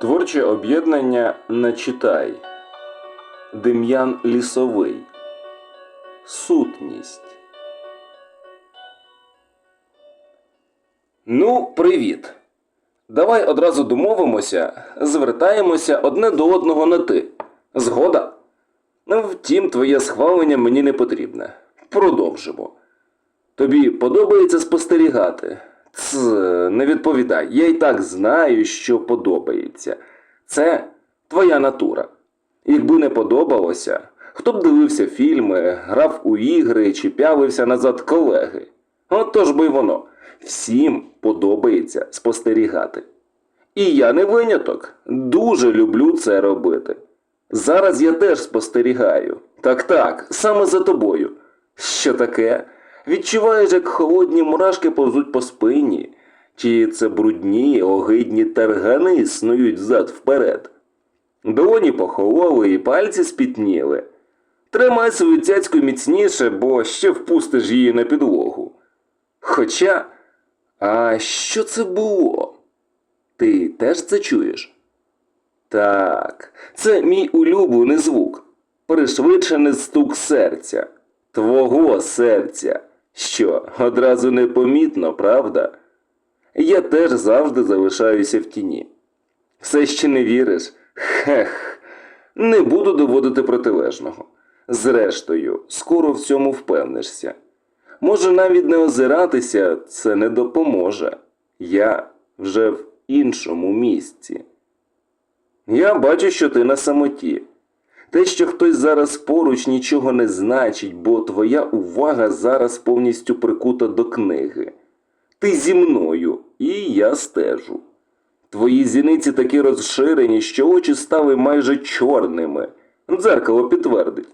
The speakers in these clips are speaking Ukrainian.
Творче об'єднання Начитай. Дем'ян Лісовий. Сутність. Ну, привіт. Давай одразу домовимося, звертаємося одне до одного на ти. Згода? Втім, твоє схвалення мені не потрібне. Продовжимо. Тобі подобається спостерігати? Ц, не відповідай. Я і так знаю, що подобається. Це твоя натура. Якби не подобалося, хто б дивився фільми, грав у ігри чи пявився назад колеги. От то ж би й воно. Всім подобається спостерігати. І я не виняток. Дуже люблю це робити. Зараз я теж спостерігаю. Так так, саме за тобою. Що таке? Відчуваєш, як холодні мурашки повзуть по спині, чи це брудні, огидні таргани снують взад вперед. Долоні похололи і пальці спітніли. Тримай свою цяцьку міцніше, бо ще впустиш її на підлогу. Хоча, а що це було? Ти теж це чуєш? Так, це мій улюблений звук. Пришвидшений стук серця. Твого серця. Що, одразу непомітно, правда? Я теж завжди залишаюся в тіні. Все ще не віриш? Хех. Не буду доводити протилежного. Зрештою, скоро в цьому впевнишся. Може, навіть не озиратися це не допоможе. Я вже в іншому місці. Я бачу, що ти на самоті. Те, що хтось зараз поруч нічого не значить, бо твоя увага зараз повністю прикута до книги. Ти зі мною, і я стежу. Твої зіниці такі розширені, що очі стали майже чорними. Дзеркало підтвердить.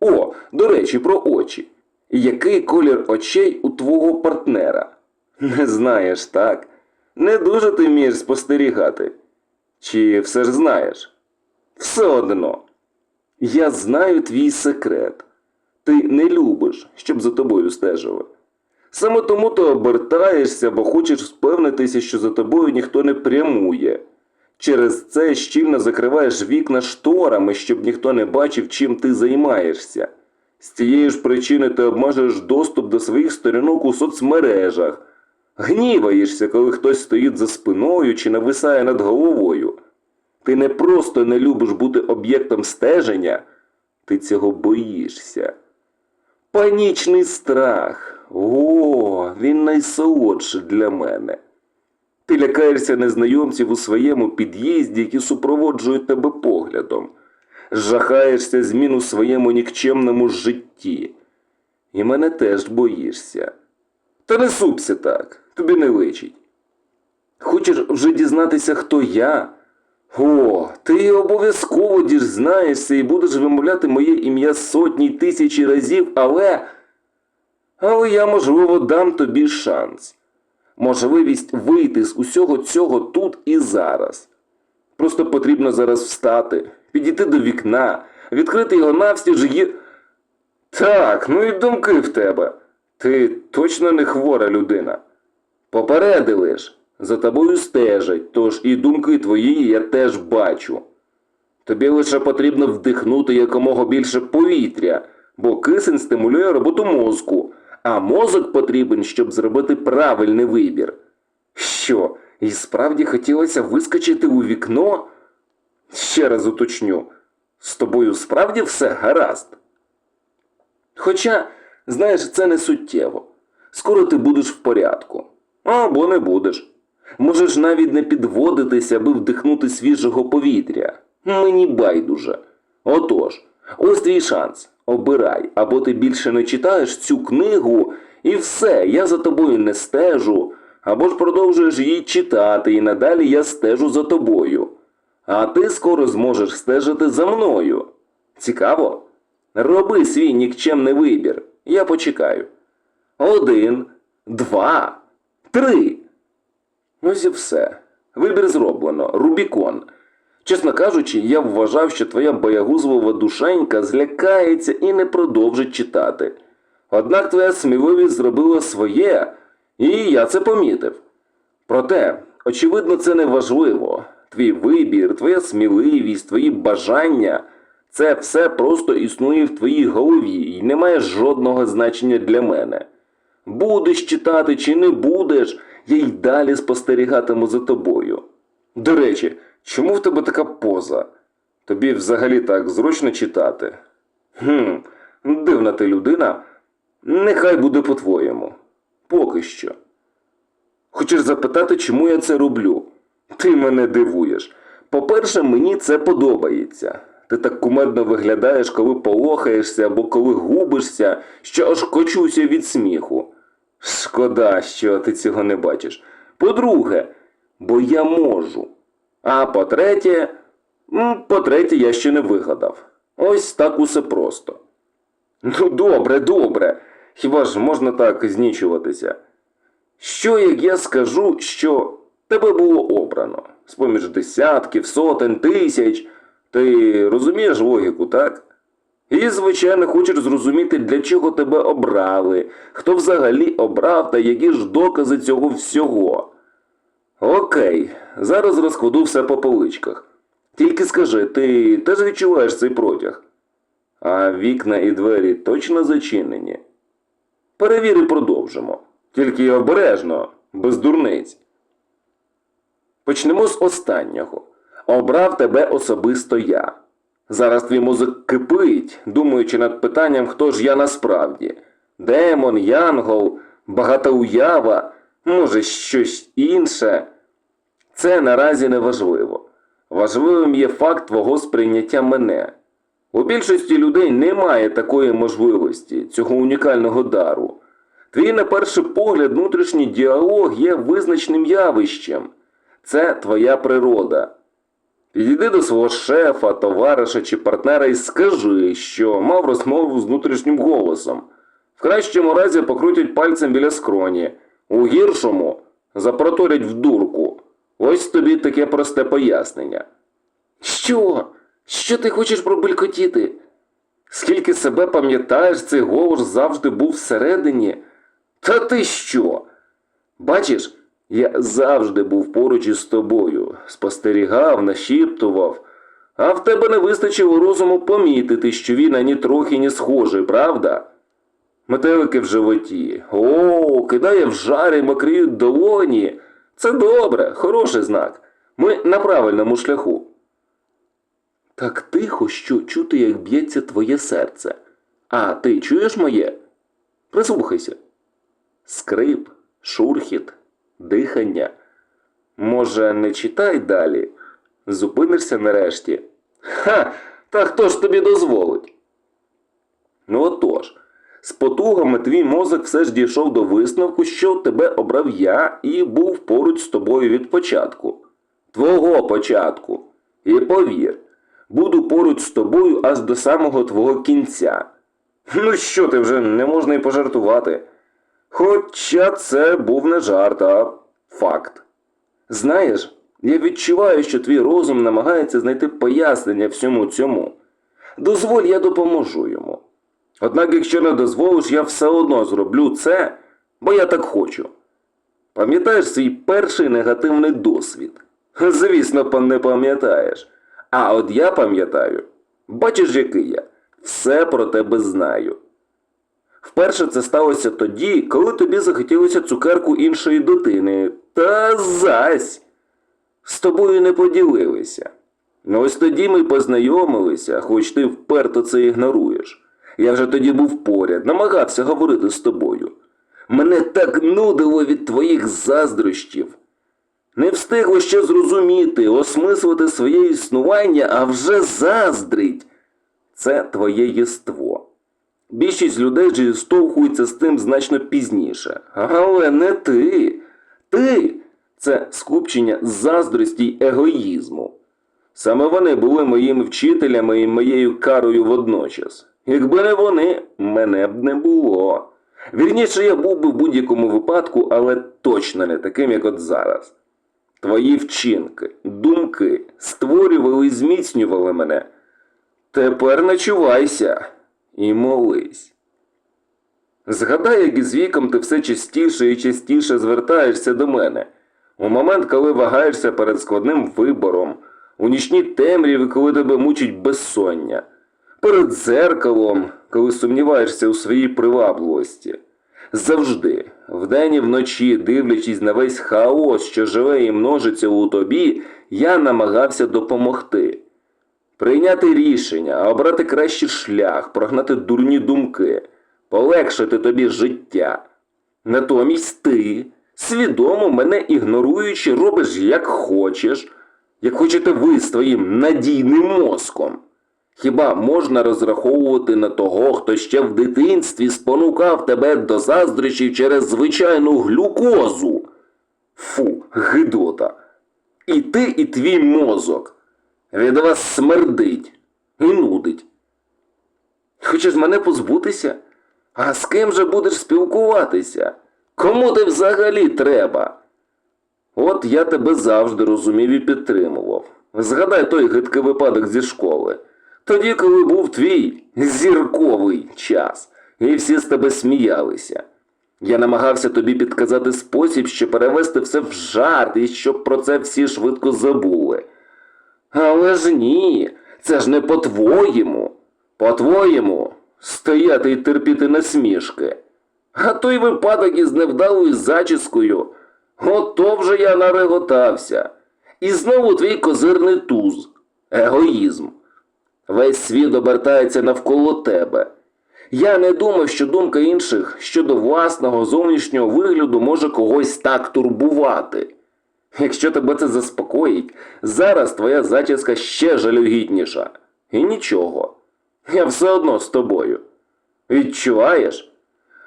О, до речі, про очі. Який колір очей у твого партнера? Не знаєш, так? Не дуже ти вмієш спостерігати. Чи все ж знаєш? Все одно. Я знаю твій секрет. Ти не любиш, щоб за тобою стежили. Саме тому ти обертаєшся, бо хочеш впевнитися, що за тобою ніхто не прямує. Через це щільно закриваєш вікна шторами, щоб ніхто не бачив, чим ти займаєшся. З цієї ж причини ти обмежуєш доступ до своїх сторінок у соцмережах. Гніваєшся, коли хтось стоїть за спиною чи нависає над головою. Ти не просто не любиш бути об'єктом стеження, ти цього боїшся. Панічний страх. О, він найсолодший для мене. Ти лякаєшся незнайомців у своєму під'їзді, які супроводжують тебе поглядом. Жахаєшся змін у своєму нікчемному житті. І мене теж боїшся. Та не супся так, тобі не личить. Хочеш вже дізнатися, хто я? О, ти обов'язково дізнаєшся і будеш вимовляти моє ім'я сотні тисячі разів, але. Але я, можливо, дам тобі шанс. Можливість вийти з усього цього тут і зараз. Просто потрібно зараз встати, підійти до вікна, відкрити його навстіж і. Так, ну і думки в тебе. Ти точно не хвора людина. Попередили ж, за тобою стежать, тож і думки твої я теж бачу. Тобі лише потрібно вдихнути якомога більше повітря, бо кисень стимулює роботу мозку, а мозок потрібен, щоб зробити правильний вибір. Що, і справді хотілося вискочити у вікно? Ще раз уточню, з тобою справді все гаразд. Хоча, знаєш, це не суттєво. Скоро ти будеш в порядку. Або не будеш. Можеш навіть не підводитися, аби вдихнути свіжого повітря. Мені байдуже. Отож, ось твій шанс. Обирай, або ти більше не читаєш цю книгу, і все, я за тобою не стежу, або ж продовжуєш її читати, і надалі я стежу за тобою. А ти скоро зможеш стежити за мною. Цікаво? Роби свій нікчемний вибір. Я почекаю. Один, два, три. Ось і все. Вибір зроблено. Рубікон. Чесно кажучи, я вважав, що твоя боягузлива душенька злякається і не продовжить читати. Однак твоя сміливість зробила своє, і я це помітив. Проте, очевидно, це не важливо. Твій вибір, твоя сміливість, твої бажання це все просто існує в твоїй голові і не має жодного значення для мене. Будеш читати чи не будеш, я й далі спостерігатиму за тобою. До речі, чому в тебе така поза? Тобі взагалі так зручно читати? Хм, дивна ти людина. Нехай буде по-твоєму. Поки що. Хочеш запитати, чому я це роблю? Ти мене дивуєш. По-перше, мені це подобається. Ти так кумедно виглядаєш, коли полохаєшся або коли губишся, що аж кочуся від сміху. Шкода, що ти цього не бачиш. По-друге, бо я можу. А по-третє, по-третє, я ще не вигадав. Ось так усе просто. Ну, добре, добре. Хіба ж можна так знічуватися? Що як я скажу, що тебе було обрано з-поміж десятків, сотень, тисяч. Ти розумієш логіку, так? І, звичайно, хочеш зрозуміти, для чого тебе обрали, хто взагалі обрав та які ж докази цього всього. Окей, зараз розкладу все по поличках. Тільки скажи, ти теж відчуваєш цей протяг? А вікна і двері точно зачинені? Перевір і продовжимо. Тільки обережно, без дурниць. Почнемо з останнього. Обрав тебе особисто я. Зараз твій мозок кипить, думаючи над питанням, хто ж я насправді. Демон, янгол, багата уява, може щось інше. Це наразі не важливо. Важливим є факт твого сприйняття мене. У більшості людей немає такої можливості, цього унікального дару. Твій, на перший погляд, внутрішній діалог є визначним явищем. Це твоя природа. Підійди до свого шефа, товариша чи партнера і скажи, що мав розмову з внутрішнім голосом. В кращому разі покрутять пальцем біля скроні, у гіршому запроторять в дурку. Ось тобі таке просте пояснення. Що? Що ти хочеш пробелькотіти? Скільки себе пам'ятаєш, цей голос завжди був всередині. Та ти що? Бачиш, я завжди був поруч із тобою, спостерігав, нашіптував, а в тебе не вистачило розуму помітити, що він ані трохи не схожий, правда? Метелики в животі. О, кидає в жарі, мокріють долоні. Це добре, хороший знак. Ми на правильному шляху. Так тихо, що чути, як б'ється твоє серце. А ти чуєш моє? Прислухайся. Скрип, шурхіт, дихання. Може, не читай далі? Зупинишся нарешті. Ха! Та хто ж тобі дозволить? Ну отож, з потугами твій мозок все ж дійшов до висновку, що тебе обрав я і був поруч з тобою від початку. Твого початку. І повір, буду поруч з тобою аж до самого твого кінця. Ну що ти вже не можна й пожартувати. Хоча це був не жарт, а факт. Знаєш, я відчуваю, що твій розум намагається знайти пояснення всьому цьому. Дозволь, я допоможу йому. Однак, якщо не дозволиш, я все одно зроблю це, бо я так хочу. Пам'ятаєш свій перший негативний досвід? Звісно, не пам'ятаєш. А от я пам'ятаю. Бачиш, який я. Все про тебе знаю. Вперше це сталося тоді, коли тобі захотілося цукерку іншої дитини. Та зась! З тобою не поділилися. Ну ось тоді ми познайомилися, хоч ти вперто це ігноруєш. Я вже тоді був поряд, намагався говорити з тобою. Мене так нудило від твоїх заздрощів. Не встигло ще зрозуміти, осмислити своє існування, а вже заздрить. Це твоє єство. Більшість людей зіштовхуються з тим значно пізніше. Але не ти. Ти це скупчення заздрості й егоїзму. Саме вони були моїми вчителями і моєю карою водночас. Якби не вони, мене б не було. Вірніше, я був би в будь-якому випадку, але точно не таким, як от зараз. Твої вчинки, думки створювали і зміцнювали мене. Тепер начувайся і молись. Згадай, як із віком ти все частіше і частіше звертаєшся до мене. У момент, коли вагаєшся перед складним вибором, у нічні темряві, коли тебе мучить безсоння, перед дзеркалом, коли сумніваєшся у своїй привабливості. Завжди, вдень і вночі, дивлячись на весь хаос, що живе і множиться у тобі, я намагався допомогти. Прийняти рішення, обрати кращий шлях, прогнати дурні думки, полегшити тобі життя. Натомість ти, свідомо мене ігноруючи, робиш як хочеш, як хочете ви своїм надійним мозком. Хіба можна розраховувати на того, хто ще в дитинстві спонукав тебе до заздрощів через звичайну глюкозу? Фу, гидота. І ти, і твій мозок. Від вас смердить і нудить. Хочеш мене позбутися? А з ким же будеш спілкуватися? Кому ти взагалі треба? От я тебе завжди розумів і підтримував. Згадай той гидкий випадок зі школи. Тоді, коли був твій зірковий час, і всі з тебе сміялися. Я намагався тобі підказати спосіб, що перевести все в жарт і щоб про це всі швидко забули. Але ж ні, це ж не по-твоєму. По-твоєму, стояти і терпіти насмішки. А той випадок із невдалою зачіскою, ото вже я нареготався. І знову твій козирний туз, егоїзм. Весь світ обертається навколо тебе. Я не думав, що думка інших щодо власного зовнішнього вигляду може когось так турбувати. Якщо тебе це заспокоїть, зараз твоя зачіска ще жалюгідніша. І нічого. Я все одно з тобою. Відчуваєш?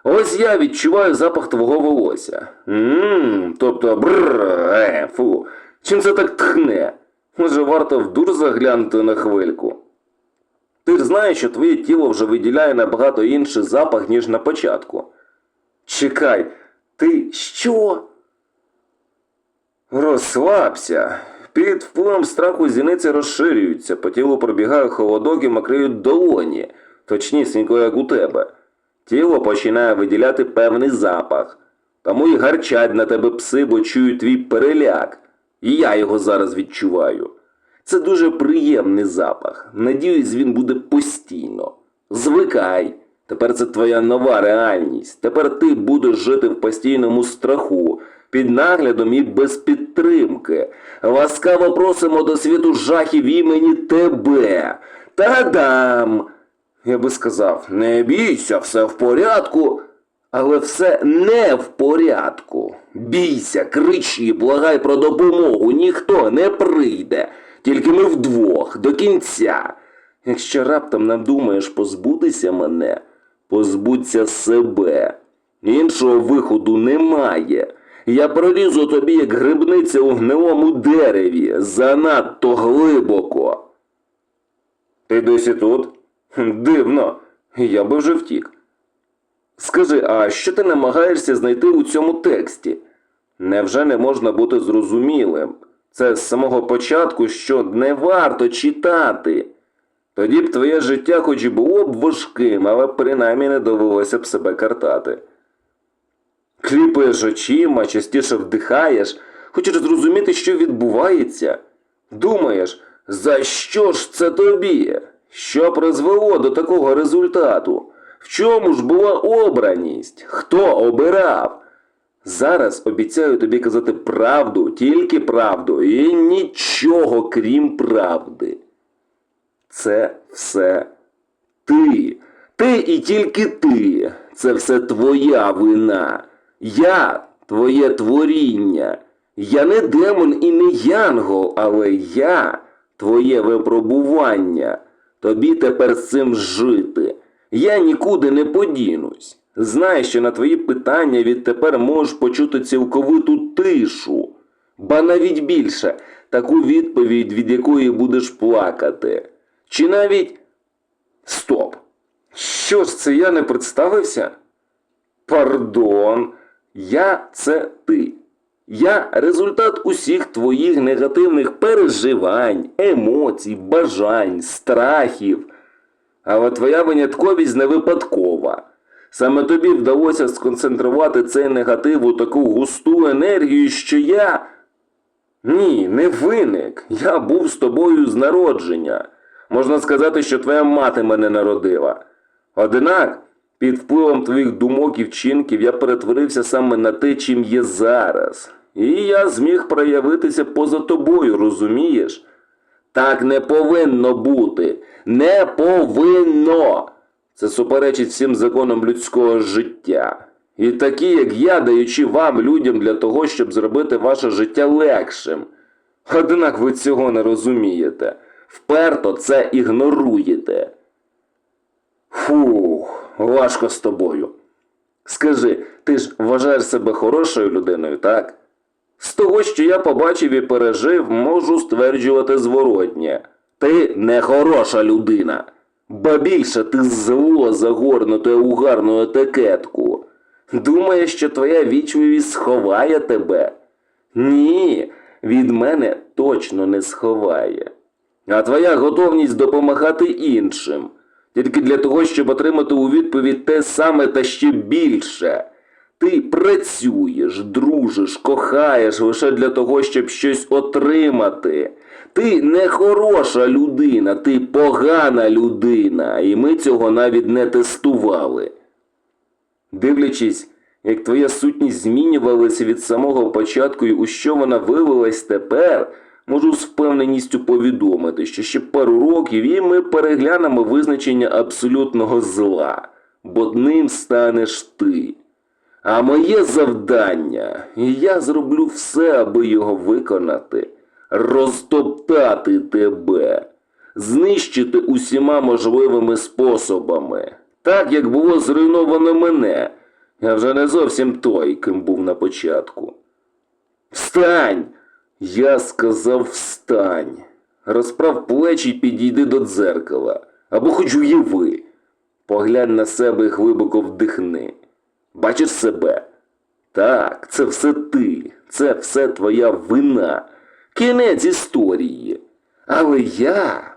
Ось я відчуваю запах твого волосся. Ммм, тобто бррр, е, фу. Чим це так тхне? Може, варто в дур заглянути на хвильку? Ти ж знаєш, що твоє тіло вже виділяє набагато інший запах, ніж на початку. Чекай, ти що? Розслабся. Під впливом страху зіниці розширюються, по тілу пробігає холодок і макриють долоні, точнісінько, як у тебе. Тіло починає виділяти певний запах. Тому і гарчать на тебе пси, бо чують твій переляк. І я його зараз відчуваю. Це дуже приємний запах. Надіюсь, він буде постійно. Звикай. Тепер це твоя нова реальність. Тепер ти будеш жити в постійному страху, під наглядом і без підтримки. Ласкаво просимо до світу жахів імені тебе. Та-дам! Я би сказав, не бійся, все в порядку. Але все не в порядку. Бійся, кричи, благай про допомогу, ніхто не прийде. Тільки ми вдвох, до кінця. Якщо раптом надумаєш позбутися мене, позбудься себе. Іншого виходу немає. Я пролізу тобі, як грибниця у гнилому дереві, занадто глибоко. Ти досі тут? Дивно, я би вже втік. Скажи, а що ти намагаєшся знайти у цьому тексті? Невже не можна бути зрозумілим? Це з самого початку, що не варто читати. Тоді б твоє життя хоч і було б важким, але принаймні не довелося б себе картати. Кліпаєш очима, частіше вдихаєш, хочеш зрозуміти, що відбувається. Думаєш, за що ж це тобі? Що призвело до такого результату? В чому ж була обраність? Хто обирав? Зараз обіцяю тобі казати правду, тільки правду, і нічого крім правди. Це все ти. Ти і тільки ти. Це все твоя вина. Я твоє творіння. Я не демон і не янгол, але я твоє випробування. Тобі тепер з цим жити. Я нікуди не подінусь. Знай, що на твої питання відтепер можеш почути цілковиту тишу, ба навіть більше таку відповідь, від якої будеш плакати. Чи навіть. Стоп! Що ж це я не представився? Пардон, я це ти. Я результат усіх твоїх негативних переживань, емоцій, бажань, страхів. Але твоя винятковість не випадкова. Саме тобі вдалося сконцентрувати цей негатив у таку густу енергію, що я Ні, не виник. Я був з тобою з народження. Можна сказати, що твоя мати мене народила. Однак, під впливом твоїх думок і вчинків я перетворився саме на те, чим є зараз. І я зміг проявитися поза тобою, розумієш? Так не повинно бути. Не повинно. Це суперечить всім законам людського життя. І такі, як я, даючи вам, людям, для того, щоб зробити ваше життя легшим. Однак ви цього не розумієте. Вперто це ігноруєте. Фух, важко з тобою. Скажи, ти ж вважаєш себе хорошою людиною, так? З того, що я побачив і пережив, можу стверджувати зворотнє. Ти не хороша людина. Ба більше ти зло загорнуте у гарну етикетку. Думаєш, що твоя вічливість сховає тебе? Ні, від мене точно не сховає. А твоя готовність допомагати іншим. Тільки для того, щоб отримати у відповідь те саме та ще більше. Ти працюєш, дружиш, кохаєш лише для того, щоб щось отримати. Ти не хороша людина, ти погана людина, і ми цього навіть не тестували. Дивлячись, як твоя сутність змінювалася від самого початку і у що вона вилилась тепер, можу з впевненістю повідомити, що ще пару років і ми переглянемо визначення абсолютного зла, бо ним станеш ти. А моє завдання, і я зроблю все, аби його виконати, розтоптати тебе, знищити усіма можливими способами, так як було зруйновано мене. Я вже не зовсім той, ким був на початку. Встань! Я сказав встань. Розправ плечі й підійди до дзеркала. Або хоч уяви. Поглянь на себе і глибоко вдихни. Бачиш себе? Так, це все ти, це все твоя вина. Кінець історії. Але я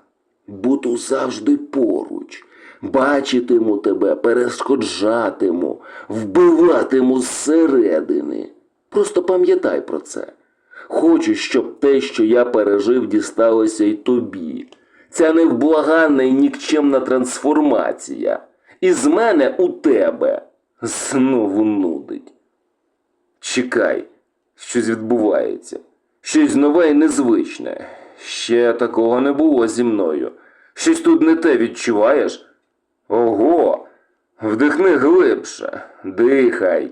буду завжди поруч. Бачитиму тебе, перешкоджатиму, вбиватиму зсередини. Просто пам'ятай про це. Хочу, щоб те, що я пережив, дісталося й тобі. Ця невблаганна і нікчемна трансформація. Із мене у тебе знову нудить. Чекай, щось відбувається. Щось нове і незвичне. Ще такого не було зі мною. Щось тут не те відчуваєш? Ого, вдихни глибше, дихай.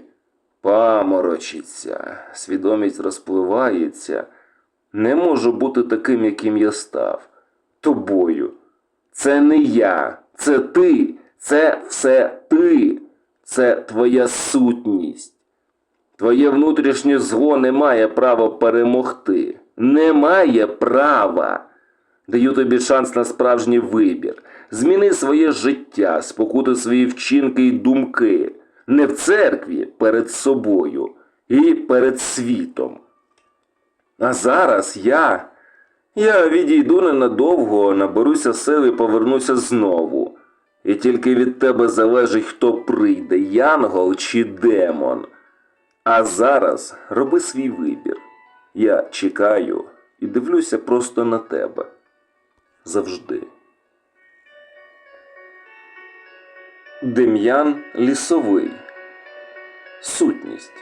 Паморочиться, свідомість розпливається. Не можу бути таким, яким я став. Тобою. Це не я, це ти, це все ти, це твоя сутність. Твоє внутрішнє зло не має права перемогти. Не має права. Даю тобі шанс на справжній вибір. Зміни своє життя, спокути свої вчинки і думки. Не в церкві перед собою і перед світом. А зараз я. Я відійду ненадовго, наберуся сил і повернуся знову. І тільки від тебе залежить, хто прийде, янгол чи демон. А зараз роби свій вибір. Я чекаю і дивлюся просто на тебе. Завжди. Дем'ян Лісовий. Сутність.